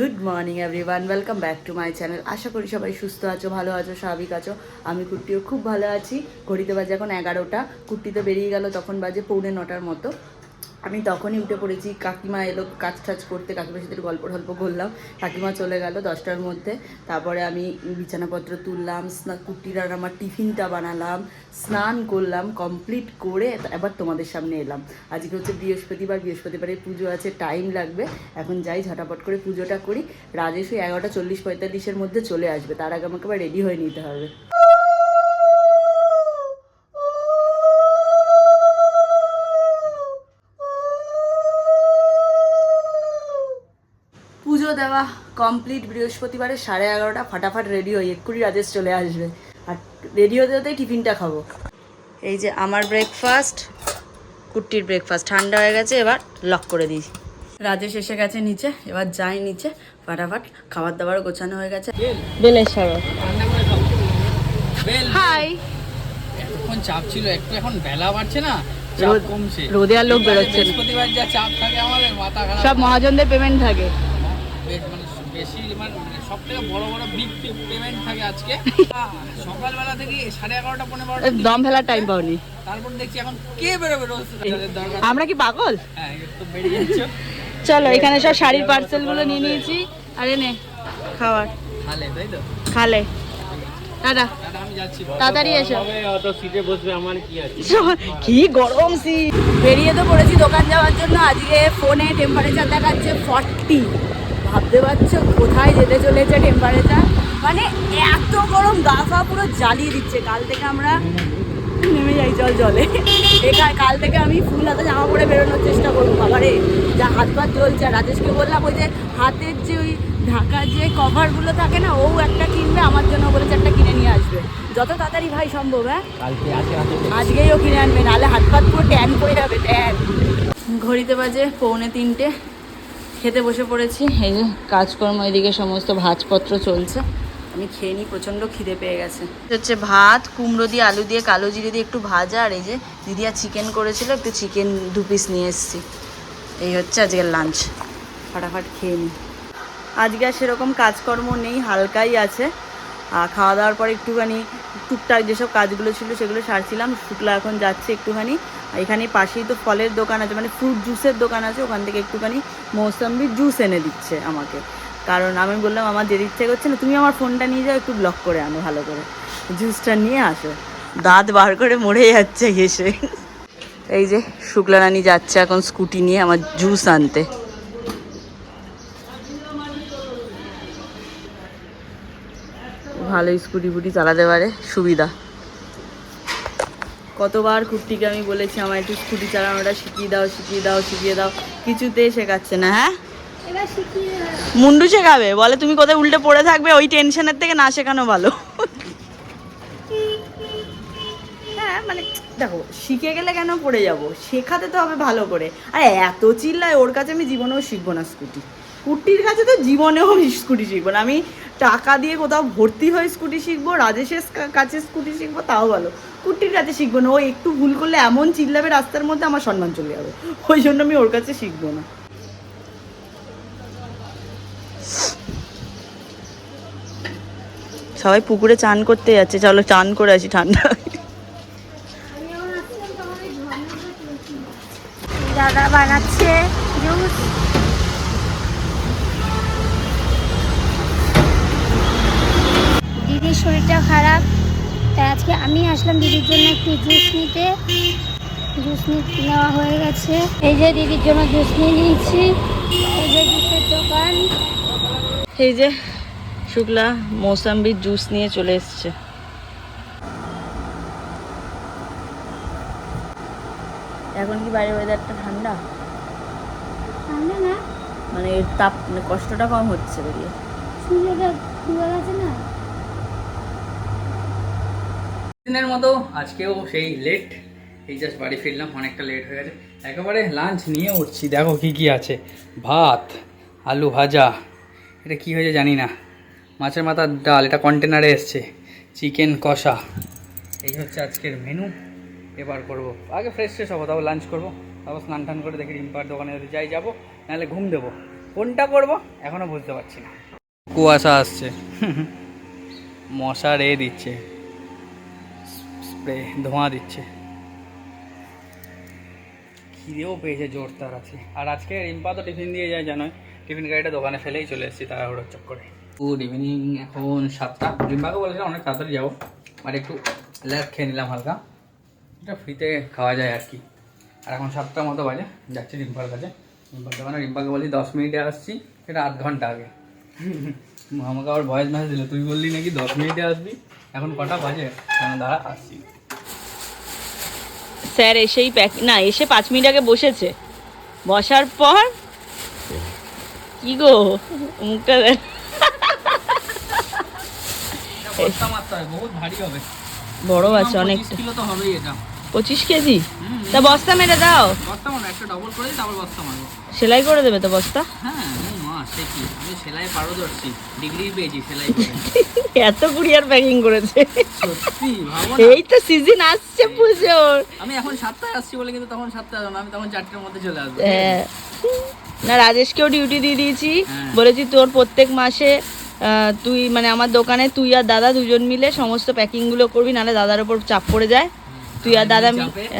Good morning everyone welcome back to my channel আশা করি সবাই সুস্থ আছো, ভালো আছো, স্বাভাবিক আছো। আমি কুর্তিও খুব ভালো আছি। ঘড়িতে বাজে এখন এগারোটা। কুর্তিতে বেরিয়ে গেল, তখন বাজে পৌনে নটার মতো। আমি তখনই উঠে পড়েছি, কাকিমা এলো কাজ টাজ করতে, কাকিমার সাথে গল্প টল্প করলাম। কাকিমা চলে গেল দশটার মধ্যে। তারপরে আমি বিছানাপত্র তুললাম, স্না কুট্টির আর আমার টিফিনটা বানালাম, স্নান করলাম কমপ্লিট করে এবার তোমাদের সামনে এলাম। আজকে হচ্ছে বৃহস্পতিবার, বৃহস্পতিবারে পুজো আছে টাইম লাগবে। এখন যাই, ঝটাপট করে পুজোটা করি। রাজেশ ওই এগারোটা চল্লিশ পঁয়তাল্লিশের মধ্যে চলে আসবে, তার আগে আমাকে আবার রেডি হয়ে নিতে হবে। দেওয়া কমপ্লিট বৃহস্পতিবারে সাড়ে এগারোটা ফাটাফাট রেডি হই এক্ষুনি রাজেশ চলে আসবে। আর রেডি হতে হতেই টিফিনটা খাব। এই যে আমার ব্রেকফাস্ট কুট্টির ব্রেকফাস্ট ঠান্ডা হয়ে গেছে এবার লক করে দিই। রাজেশ এসে গেছে নিচে এবার যাই নিচে। ফাটাফাট খাবার দাবার গোছানো হয়ে গেছে। বেলের হাই এতক্ষণ চাপ ছিল একটু এখন বেলা বাড়ছে না রোদ- আর লোক বেরোচ্ছে সব মহাজনদের পেমেন্ট থাকে। মানে বেশি মানে সব থেকে বড় বড় বিগ পেমেন্ট থাকে আজকে। আহ, সকালবেলা থেকে সাড়ে এগারোটা পনেরো বারোটা দম ফেলার টাইম পাওনি। তারপর দেখছি এখন কে বেরোবে রোজ? আমরা কি পাগল? হ্যাঁ একটু বেরিয়ে যাচ্ছ। চলো এখানে সব শাড়ির পার্সেলগুলো নিয়ে নিয়েছি। আরে নে খাবার হালে তাই তো? খালে। দাদা দাদা যাচ্ছি। তাড়াতাড়ি এসো। অত সিটে বসবে? আমার কি গরম সি বেরিয়ে তো পড়েছি দোকান যাওয়ার জন্য। আজকে ফোনে টেম্পারেচার দেখাচ্ছে ফর্টি ভাবতে পারছ কোথায় যেতে চলেছে টেম্পারেচার মানে এত গরম গা ফা পুরো জ্বালিয়ে দিচ্ছে। কাল থেকে আমরা নেমে যাই জল জলে। এখানে কাল থেকে আমি ফুল হাতে জামা পরে বেরোনোর চেষ্টা করব। বাবারে যা হাত পা জ্বলছে। আর রাজেশকে বললাম ওই যে হাতের যে ওই ঢাকার যে কভারগুলো থাকে না ও একটা কিনবে আমার জন্য বলেছে একটা কিনে নিয়ে আসবে। যত তাড়াতাড়ি ভাই সম্ভব হ্যাঁ? আজকেই ও কিনে আনবে নাহলে হাত পাত পুরো ট্যান পড়ে যাবে ট্যান ঘড়িতে বাজে পৌনে তিনটে। খেতে বসে পড়েছি। এই যে কাজকর্ম, এদিকে সমস্ত ভাজপত্র চলছে। আমি খেয়ে নিই, প্রচণ্ড খিদে পেয়ে গেছে। হচ্ছে ভাত, কুমড়ো দিয়ে, আলু দিয়ে, কালো জিরে দিয়ে একটু ভাজা, আর এই যে দিদিয়া চিকেন করেছিল, একটু চিকেন দু পিস নিয়ে এসেছি। এই হচ্ছে আজকের লাঞ্চ ফাটাফাট খেয়ে নিই। আজকে আর সেরকম কাজকর্ম নেই, হালকাই আছে। আর খাওয়া দাওয়ার পর একটুখানি টুকটাক যেসব কাজগুলো ছিল সেগুলো সারছিলাম, শুক্লা এখন যাচ্ছে একটুখানি। এখানে পাশেই তো ফলের দোকান আছে মানে ফ্রুট জুসের দোকান আছে, ওখান থেকে একটুখানি মৌসাম্বির জুস এনে দিচ্ছে আমাকে। কারণ আমি বললাম, আমার যেতে ইচ্ছে করছে না, তুমি আমার ফোনটা নিয়ে যাও, একটু ব্লক করে আনো ভালো করে। জুসটা নিয়ে আসো। দাঁত বার করে মরে যাচ্ছে হেসে এই যে শুক্লা রানী যাচ্ছে এখন স্কুটি নিয়ে আমার জুস আনতে। ভালো স্কুটি ফুটি চালাতে পারে সুবিধা। কতবার কুর্তিকে আমি বলেছি আমার একটু স্কুটি চালানোটা শিখিয়ে দাও শিখিয়ে দাও শিখিয়ে দাও। কিছুতেই শেখাচ্ছে না হ্যাঁ? মুন্ডু শেখাবে? বলে তুমি কোথায় উল্টে পড়ে থাকবে? ওই টেনশনের থেকে না শেখানো ভালো। হ্যাঁ মানে দেখো শিখে গেলে কেন পড়ে যাব? শেখাতে তো হবে ভালো করে। আর এত চিল্লায় ওর কাছে আমি জীবনেও শিখব না স্কুটি। কুটির কাছে তো জীবনেও আমি স্কুটি শিখব না। আমি টাকা দিয়ে কোথাও ভর্তি হয়ে স্কুটি শিখব, রাজেশের কাছে স্কুটি শিখব, তাও ভালো কুটির কাছে শিখব না, ও একটু ভুল করলে এমন চিল্লাবে রাস্তার মধ্যে আমার সম্মান চলে যাবে। ওই জন্য আমি ওর কাছে শিখব না। সবাই পুকুরে চান করতে যাচ্ছে, চলো চান করে আসি ঠান্ডা। দাদা বানাচ্ছে জুস দিদির শরীরটা খারাপ তাই আজকে আমি আসলাম দিদির জন্য একটু জুস নিতে। জুস নিতে নেওয়া হয়ে গেছে। এই যে দিদির জন্য জুস নিয়ে নিয়েছি। এই যে জুসের দোকান। এই যে শুক্লা মৌসাম্বির জুস নিয়ে চলে এসছে। এখন কি বাইরে ওয়েদারটা ঠান্ডা? ঠান্ডা না। মানে তাপ মানে কষ্টটা কম হচ্ছে বেরিয়ে। সূর্যটা ডুবে গেছে না? দিনের মতো আজকেও সেই লেট এই জাস্ট বাড়ি ফিরলাম, অনেকটা লেট হয়ে গেছে। একেবারে লাঞ্চ নিয়ে উঠছি, দেখো কি কি আছে। ভাত, আলু ভাজা, এটা কি হয়েছে জানি না। মাছের মাথার ডাল, এটা কন্টেনারে এসছে চিকেন কষা। এই হচ্ছে আজকের মেনু এবার করব। আগে ফ্রেশ ফ্রেশ হব, তারপর লাঞ্চ করব। তারপর স্নান টান করে দেখি রিম্পার দোকানে যদি যাই, যাব, নাহলে ঘুম দেবো। কোনটা করব এখনও বুঝতে পারছি না। কুয়াশা আসছে। মশা রে দিচ্ছে। ধোঁয়া দিচ্ছে। খিদেও পেয়েছে জোর তার আছে আর আজকে রিম্পা তো টিফিন দিয়ে যায়, জানোই। টিফিন গাড়িটা দোকানে ফেলেই চলে এসেছি তাড়াহুড়োর চক্করে। গুড ইভিনিং এখন সাতটা। রিম্পাকে বলেছিলাম অনেক তাড়াতাড়ি যাব। আর একটু ল্যাস খেয়ে নিলাম হালকা। এটা ফ্রিতে খাওয়া যায় আর কি। আর এখন সাতটার মতো বাজে, যাচ্ছি রিম্পার কাছে। রিম্পার দোকানে, রিম্পাকে বলি দশ মিনিটে আসছি। সেটা আধ ঘণ্টা আগে। আমাকে আবার ভয়েস মেসেজ দিল তুই বললি নাকি দশ মিনিটে আসবি? এখন কটা বাজে? কেন দাঁড়া আসছি। স্যার এসেই প্যাক না এসে পাঁচ মিনিট আগে বসেছে। বসার পর? কি গো মুখটা দেখ। বড় আছে পঁচিশ কেজি? তা বস্তা মেরে দাও। সেলাই করে দেবে তো বস্তা? হ্যাঁ সে কি? আমি সেলাই পারদর্শী ডিগ্রি পেয়েছি সেলাই এত কুরিয়ার প্যাকিং করেছে। সত্যি ভাবো এই তো সিজন আসছে পুজোর। আমি এখন সাতটায় আসছি বলে কিন্তু তখন সাতটায় আসব না, আমি তখন চারটের মধ্যে চলে আসব। হ্যাঁ। না রাজেশকেও ডিউটি দিয়ে দিয়েছি। হ্যাঁ। বলেছি তোর প্রত্যেক মাসে তুই মানে আমার দোকানে তুই আর দাদা দুজন মিলে সমস্ত প্যাকিংগুলো করবি নাহলে দাদার ওপর চাপ পড়ে যায়। তুই আর দাদা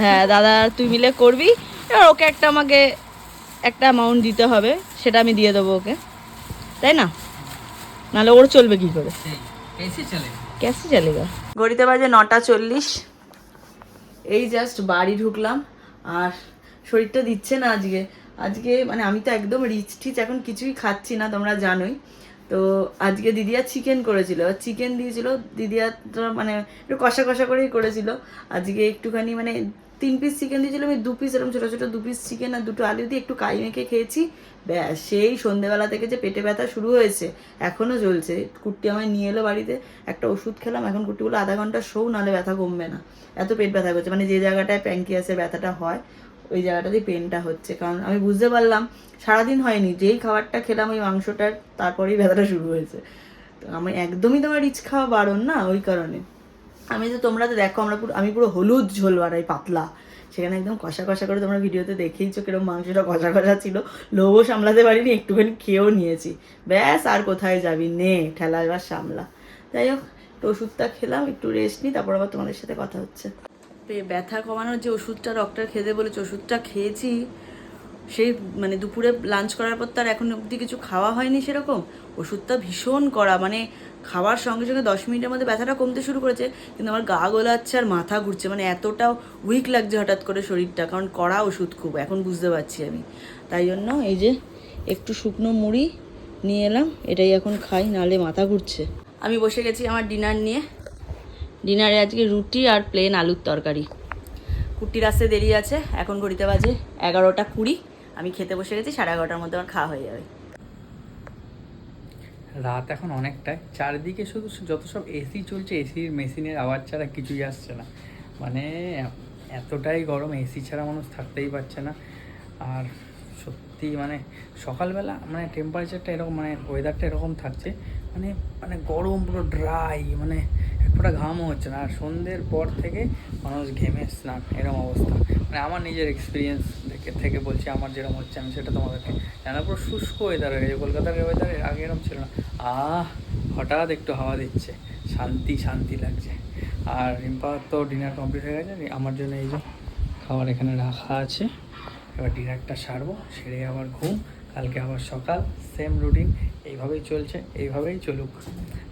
হ্যাঁ দাদা আর তুই মিলে করবি। এবার ওকে একটা আমাকে একটা অ্যামাউন্ট দিতে হবে সেটা আমি দিয়ে দেবো ওকে। তাই না? নাহলে ওর চলবে কি করে? সেই এসে চলে ক্যাসে চলেগা ঘড়িতে বাজে নটা চল্লিশ। এই জাস্ট বাড়ি ঢুকলাম আর শরীরটা দিচ্ছে না আজকে। আজকে মানে আমি তো একদম রিচ টিচ এখন কিছুই খাচ্ছি না তোমরা জানোই। তো আজকে দিদিয়া চিকেন করেছিল চিকেন দিয়েছিল দিদিয়া তো মানে একটু কষা কষা করেই করেছিল। আজকে একটুখানি মানে তিন পিস চিকেন দিয়েছিল, আমি দু পিস এরকম ছোটো ছোটো দু পিস চিকেন আর দুটো আলু দিয়ে একটু কাই মেখে খেয়েছি। ব্যাস, সেই সন্ধেবেলা থেকে যে পেটে ব্যথা শুরু হয়েছে এখনও চলছে কুট্টি আমায় নিয়ে এলো বাড়িতে, একটা ওষুধ খেলাম, এখন বলে আধা ঘণ্টা শোও নাহলে ব্যথা কমবে না। এত পেট ব্যথা করছে মানে যে জায়গাটায় প্যাঙ্কিয়াসের ব্যথাটা হয়, ওই জায়গাটাতেই পেনটা হচ্ছে। কারণ আমি বুঝতে পারলাম, সারাদিন হয়নি, যেই খাবারটা খেলাম ওই মাংসটার, তারপরেই ব্যথাটা শুরু হয়েছে। তো আমি একদমই তোমার রিচ খাওয়া বারণ না, ওই কারণে। আমি তো তোমরা তো দেখো, আমরা পুরো আমি পুরো হলুদ ঝোল বানাই, পাতলা। সেখানে একদম কষা কষা করে তোমরা ভিডিওতে দেখেইছো কীরকম মাংসটা কষা কষা ছিল। লোভও সামলাতে পারিনি, একটুখানি খেয়েও নিয়েছি। ব্যাস, আর কোথায় যাবি? নে, ঠেলা এবার সামলা। যাই হোক তো ওষুধটা খেলাম, একটু রেস্ট নিই, তারপর আবার তোমাদের সাথে কথা হচ্ছে। ব্যথা কমানোর যে ওষুধটা ডক্টর খেতে বলেছে, ওষুধটা খেয়েছি। সেই মানে দুপুরে লাঞ্চ করার পর তার এখন অবধি কিছু খাওয়া হয়নি সেরকম। ওষুধটা ভীষণ কড়া মানে খাওয়ার সঙ্গে সঙ্গে দশ মিনিটের মধ্যে ব্যথাটা কমতে শুরু করেছে, কিন্তু আমার গা গোলাচ্ছে আর মাথা ঘুরছে মানে এতটাও উইক লাগছে হঠাৎ করে শরীরটা, কারণ কড়া ওষুধ খুব, এখন বুঝতে পারছি আমি। তাই জন্য এই যে একটু শুকনো মুড়ি নিয়ে এলাম, এটাই এখন খাই নালে মাথা ঘুরছে। আমি বসে গেছি আমার ডিনার নিয়ে। ডিনারে আজকে রুটি আর প্লেন আলুর তরকারি। কুট্টির আসতে দেরি আছে, এখন ঘড়িতে বাজে এগারোটা কুড়ি। আমি খেতে বসে গেছি, সাড়ে এগারোটার মধ্যে আমার খাওয়া হয়ে যাবে। রাত এখন অনেকটাই চারিদিকে শুধু যত সব এসি চলছে এসির মেশিনের আওয়াজ ছাড়া কিছুই আসছে না। মানে এতটাই গরম এসি ছাড়া মানুষ থাকতেই পারছে না। আর সত্যি মানে সকালবেলা মানে টেম্পারেচারটা এরকম মানে ওয়েদারটা এরকম থাকছে মানে মানে গরম পুরো ড্রাই মানে এক ফোঁটা ঘামও হচ্ছে না। আর সন্ধ্যের পর থেকে মানুষ ঘেমে স্নান এরকম অবস্থা। মানে আমার নিজের এক্সপিরিয়েন্স থেকে বলছি, আমার যেরকম হচ্ছে, আমি সেটা তোমাদেরকে জানা পুরো শুষ্ক ওয়েদার হয়ে গেছে কলকাতার ওয়েদার আগে এরকম ছিল না। আহ, হঠাৎ একটু হাওয়া দিচ্ছে। শান্তি শান্তি লাগছে। আর রিম্পার তো ডিনার কমপ্লিট হয়ে গেছে। আমার জন্য এই যে খাবার এখানে রাখা আছে। এবার ডিনারটা সারবো, সেরে আবার ঘুম। কালকে আবার সকাল সেম রুটিন এইভাবেই চলছে, এইভাবেই চলুক।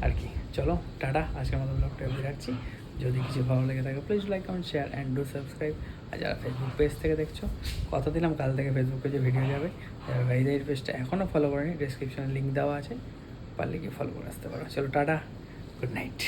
আর কি। চলো, টাটা। আজকের মতো ব্লগটা রাখছি। যদি কিছু ভালো লেগে থাকে please like comment share and do subscribe আর যারা ফেসবুক পেজ থেকে দেখছ, কথা দিলাম, কাল থেকে ফেসবুক পেজে ভিডিও যাবে। যারা ভাইদের পেজটা এখনও ফলো করেনি ডিসক্রিপশানে লিঙ্ক দেওয়া আছে, পারলে কি ফলো করে আসতে পারো। চলো, টাটা গুড নাইট